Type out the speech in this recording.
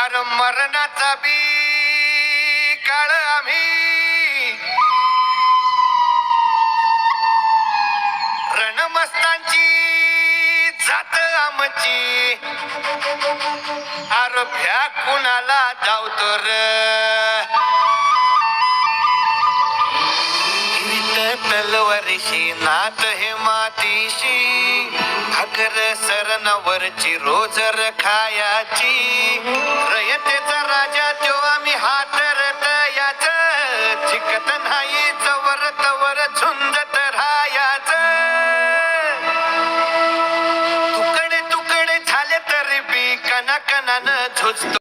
अर मरणाचा बी काळ आम्ही. रणमस्तांची जात आमची. अर भ्या कुणाला जावतो तर तलवारीशी नात हे मातीशी. अगर सरनवरची रोजर रखायाची. चिकत नाही जवर तवर झुंजत राहायच तुकडे तुकडे झाले तरी बी कना कनानं झुजतो